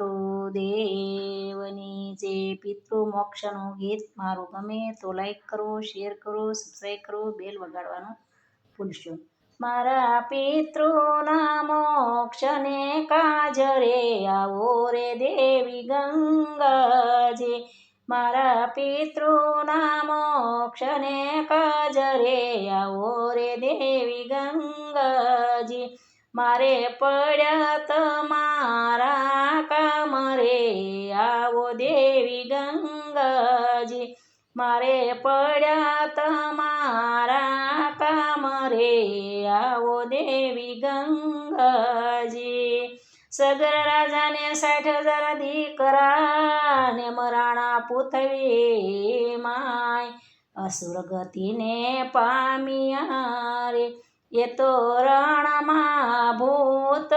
પિતૃદેવની જે પિતૃ મોક્ષનું ગીત મારું ગમે તો લાઈક કરો શેર કરો સબસ્ક્રાઈબ કરો બેલ વગાડવાનું ભૂલશો મારા પિતૃના મોક્ષને કાજરે આવો રે દેવી ગંગાજી મારા પિતૃના મોક્ષને કાજરે આવો રે દેવી ગંગાજી મારે પડ્યા તમારા મારે પડ્યા તમારા કામ રે આવો દેવી ગંગાજી સગર રાજાને સાઠ હજાર દીકરા ને મરાણા પુથવી માય અસુર ગતિને પામ્યા રે એ તો રણમાં ભૂત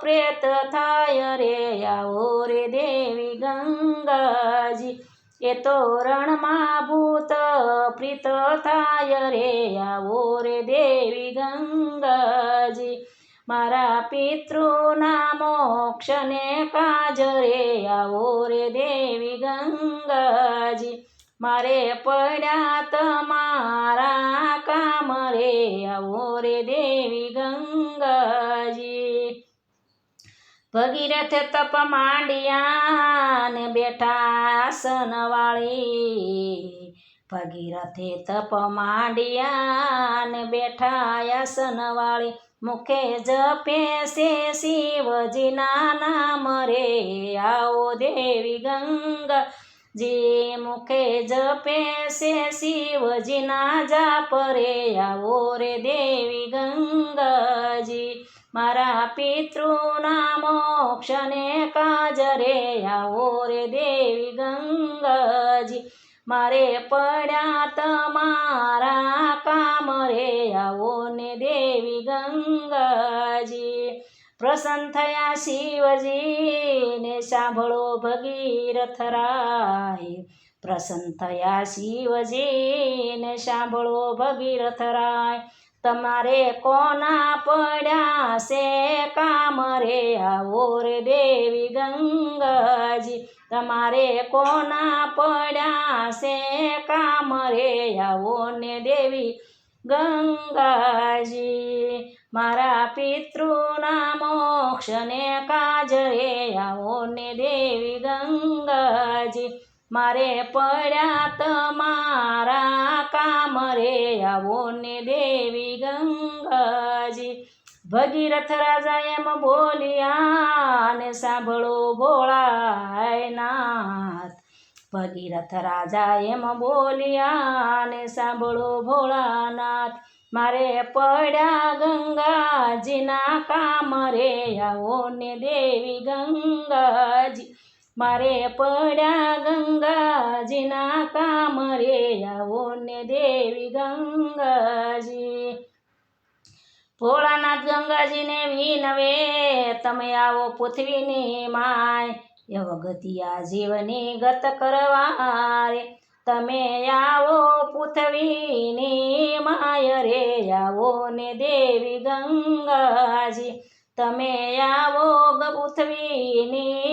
પ્રેત થાય રે આવો રે દેવી ગંગાજી એ તો રણમાં ભૂત પ્રીત થાય રે, આવો રે દેવી ગંગાજી. મારા પિતૃના મોક્ષને કાજ રે, આવો રે દેવી ગંગાજી. મારે પડ્યા તમારા કામ રે, આવો રે દેવી ગંગાજી. ભગીરથ તપ માંડ્યા બેઠાસન વાળી ભગીરથે તપ માંડ્યા ને બેઠા આસન વાળી મુખે જપે છે શિવજીના નામ રે, આવો દેવી ગંગા જે મુખે જપે છે શિવજીના જાપ રે, આવો રે દેવી ગંગાજી. મારા પિતૃના મોક્ષને કાજરે આવો રે દેવી ગંગાજી. મારે પડ્યા તમારા કામ રે આવો ને દેવી ગંગાજી. પ્રસન્ન થયા શિવજીને સાંભળો ભગીરથ રાય. પ્રસન્ન થયા શિવજીને સાંભળો ભગીરથ રાય. તમારે કોના પડ્યા છે? કામ રે આવો રે દેવી ગંગાજી. તમારે કોના પડ્યા છે? કામ આવો ને દેવી ગંગાજી. મારા પિતૃના મોક્ષને કાજરે આવો ને દેવી ગંગાજી. મારે પડ્યા તમારા કામ રે આવો ને દેવી ગંગાજી ભગીરથ રાજા એમ બોલ્યા ને સાંભળો ભોળાનાથ ભગીરથ રાજા એમ બોલ્યા ને સાંભળો ભોળાનાથ મારે પડ્યા ગંગાજીના કામ રે આવો ને દેવી ગંગાજી મારે પડ્યા ગંગાજીના કામ રે, આવો ને દેવી ગંગાજી. ભોળાનાથ ગંગાજીને વિનવે, તમે આવો પૃથ્વીની માય. યવગતિયા જીવની ગત કરવા રે તમે આવો પૃથ્વીની માય રે, આવો ને દેવી ગંગાજી. તમે આવો પૃથ્વીની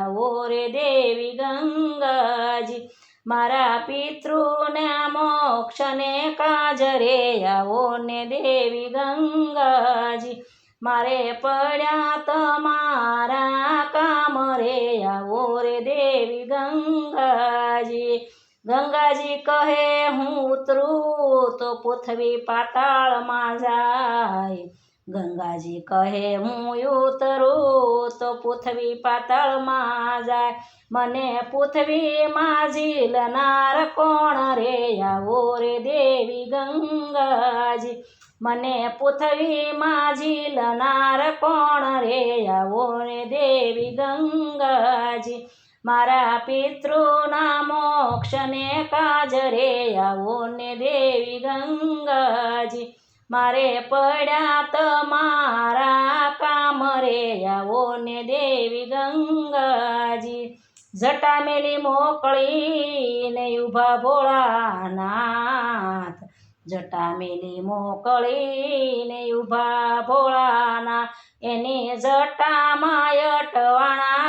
રે આવો રે દેવી ગંગાજી, મારા પિતૃને મોક્ષને કાજરે આવો ને દેવી ગંગાજી. મારે પડ્યા તમારા કામ રે આવો રે દેવી ગંગાજી. ગંગાજી કહે, હું ઉતરું તો પૃથ્વી પાતાળમાં જાય. ગંગાજી કહે, હું ઉતરું તો પૃથ્વી પાતળમાં જાય. મને પૃથ્વીમાં ઝીલનાર કોણ રે? આવો રે દેવી ગંગાજી. મને પૃથ્વીમાં ઝીલનાર કોણ રે? આવો રે દેવી ગંગાજી. મારા પિતૃના મોક્ષને કાજ રે. આવો ને દેવી ગંગાજી. મારે પડ્યા તમારા કામ રે, આવો ને દેવી ગંગાજી. જટા મેલી મોકળીને ઊભા ભોળાનાથ. જટા મેલી મોકળીને ઊભા ભોળાના એની જટામાં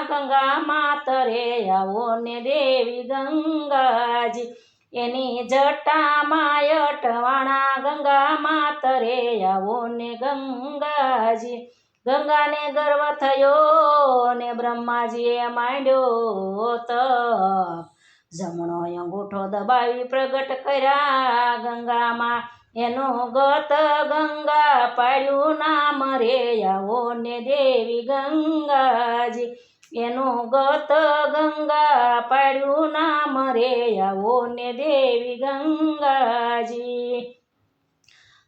ગંગા માતરે આવો ને દેવી ગંગાજી. એની જટામાં અટવાણા ગંગા માતરે આવો ને ગંગાજી. ગંગાને ગર્વ થયો ને બ્રહ્માજીએ માંડ્યો તપ. જમણો અંગૂઠો દબાવી પ્રગટ કર્યા ગંગામાં. એનો ગત ગંગા પાડ્યું નામ રે આવો ને દેવી ગંગાજી. એનું ગત ગંગા પાડ્યું નામ રે આવો ને દેવી ગંગાજી.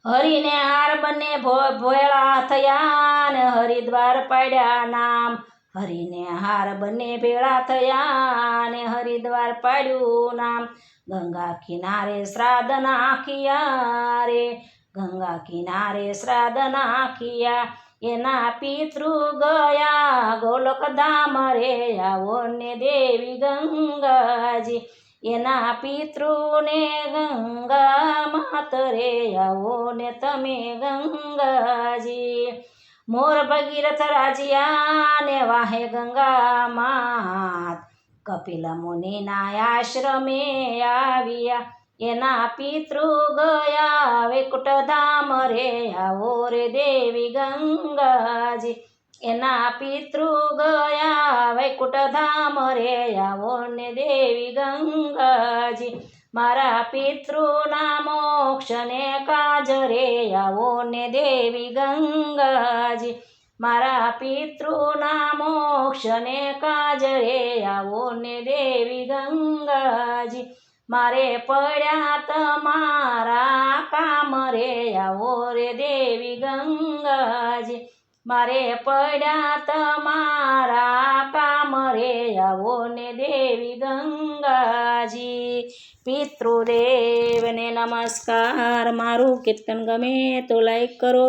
હરિને હાર બંને ભેળા થયા ને હરિદ્વાર પાડ્યા નામ. હરિને હાર બંને ભેળા થયા ને હરિદ્વાર પાડ્યું નામ. ગંગા કિનારે શ્રાદ્ધ નાખ્યા રે, ગંગા કિનારે શ્રાદ્ધ નાખિયા એના પિતૃ ગયા ગોલક ધામ રે આવો ને દેવી ગંગાજી. એના પિતૃને ગંગા માત રે આવો ને તમે ગંગાજી. મોર ભગીરથ રાજ્યા વાહે ગંગા માત. કપિલ મુનિના આશ્રમે આવ્યા. એના પિતૃ ગયા વૈકુટ ધામ રે, આવો રે દેવી ગંગાજી. એના પિતૃ ગયા વૈકુટ ધામ રે, આવો ને દેવી ગંગાજી. મારા પિતૃના મોક્ષને કાજ રે, આવો ને દેવી ગંગાજી. મારા પિતૃના મોક્ષને કાજ રે, આવો ને દેવી ગંગાજી. મારે પડ્યા તમારા કામ રે, આવો રે દેવી ગંગાજી. મારે પડ્યા તમારા કામ રે, આવો ને દેવી ગંગાજી. પિતૃદેવને નમસ્કાર. મારું કીર્તન ગમે તો લાઈક કરો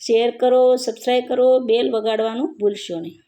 શેર કરો સબસ્ક્રાઈબ કરો બેલ વગાડવાનું ભૂલશો નહીં.